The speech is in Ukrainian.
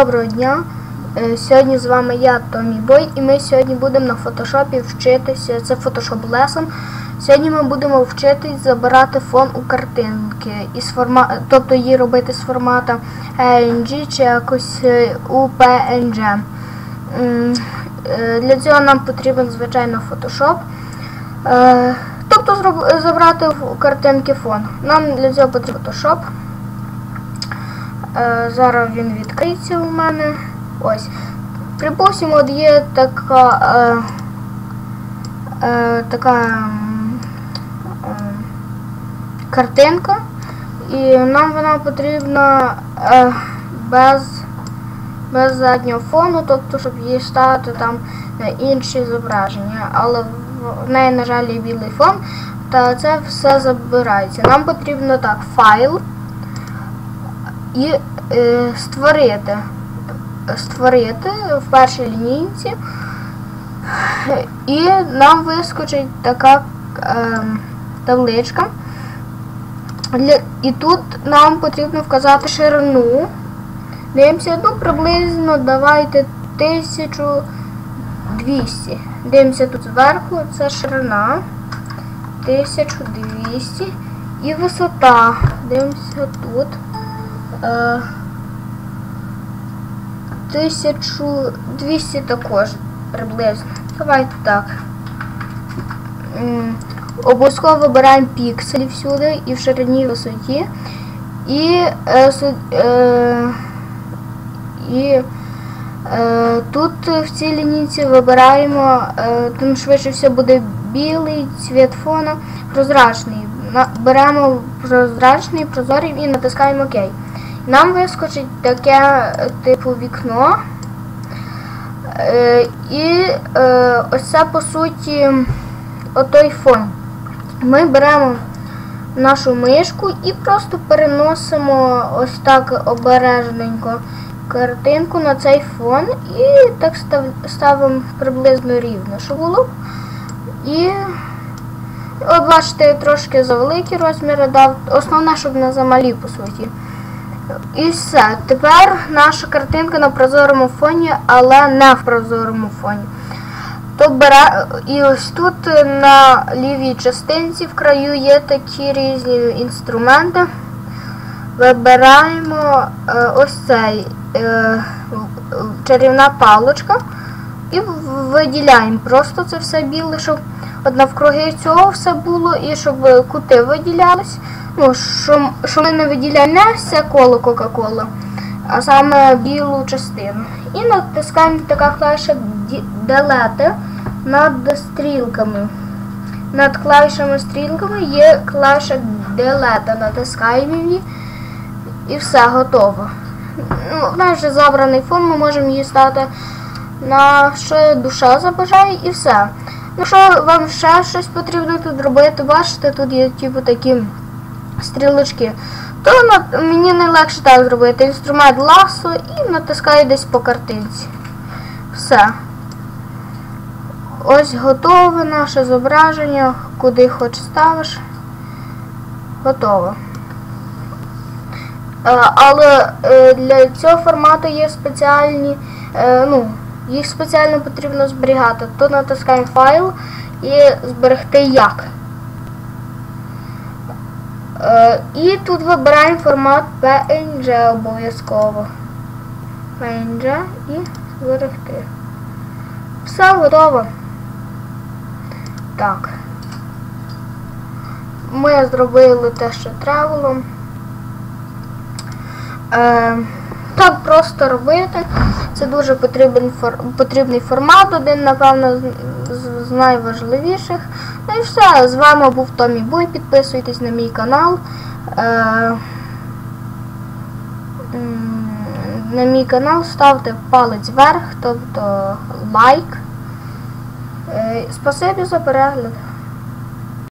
Доброго дня! Е, Сьогодні з вами я, Томі Бой, і ми сьогодні будемо на фотошопі вчитися. Це Photoshop Lesson. Сьогодні ми будемо вчитись забирати фон у картинки, із форма... тобто її робити з формату ANG чи якось е, UPNG. Е, Для цього нам потрібен, звичайно. Е, Тобто забрати у картинки фон. Нам для цього потрібен Photoshop. Е, зараз він відкриється у мене. Ось. Припустимо, от є така, е, е, така е, картинка, і нам вона потрібна е, без, без заднього фону, тобто, щоб її ставити там на інші зображення. Але в- неї, на жаль, є білий фон, та це все забирається. Нам потрібно так, файл і е, створити. Створити в першій лінійці. І нам вискочить така е, табличка. І тут нам потрібно вказати ширину. Дивимося, ну приблизно давайте 1200. Дивимося тут зверху, це ширина. 1200. І висота. Дивимося тут. Е, 1200 також приблизно. Давайте так. Обов'язково вибираємо пікселі всюди і в ширині і висоті. І, е, е, і е, тут в цій лінійці вибираємо, е, там швидше все буде білий цвіт фона, прозрачний. Беремо прозрачний, прозорий і натискаємо ОК. Нам вискочить таке типу вікно. Е, і е, ось це по суті отой фон. Ми беремо нашу мишку і просто переносимо ось так обережненько картинку на цей фон і так ставимо приблизно рівно, щоб було. І от бачите, трошки завеликі розміри дав. Основне, щоб не замалі, по суті. І все. Тепер наша картинка на прозорому фоні, але не в прозорому фоні. То бере, і ось тут на лівій частинці в краю є такі різні інструменти. Вибираємо е, ось цей е, чарівна палочка і виділяємо просто це все біле, щоб навкруги цього все було і щоб кути виділялись. Ну, що, що ми не виділяємо не все коло Кока-Кола, а саме білу частину. І натискаємо така клавіша «Ді- Delete над стрілками. Над клавішами стрілками є клавіша Delete. Натискаємо її і все готово. Ну, в нас вже забраний фон, ми можемо її стати на що душа забажає і все. Якщо вам ще щось потрібно тут робити, бачите, тут є типу такі стрілочки, то мені найлегше так зробити. Інструмент ласо і натискаю десь по картинці. Все. Ось готове наше зображення, куди хоч ставиш. Готово. Е, Але е, для цього формату є спеціальні, е, ну, їх спеціально потрібно зберігати. Тут натискаємо файл і зберегти як. Е, І тут вибираємо формат PNG обов'язково. PNG і зберегти. Все готово. Так. Ми зробили те, що треба було. Е, так просто робити. Це дуже потрібен потрібний формат, один, напевно, з, найважливіших. Ну і все. З вами був Томі Буй. Підписуйтесь на мій канал. Е, на мій канал ставте палець вверх, тобто лайк. Е, спасибі за перегляд.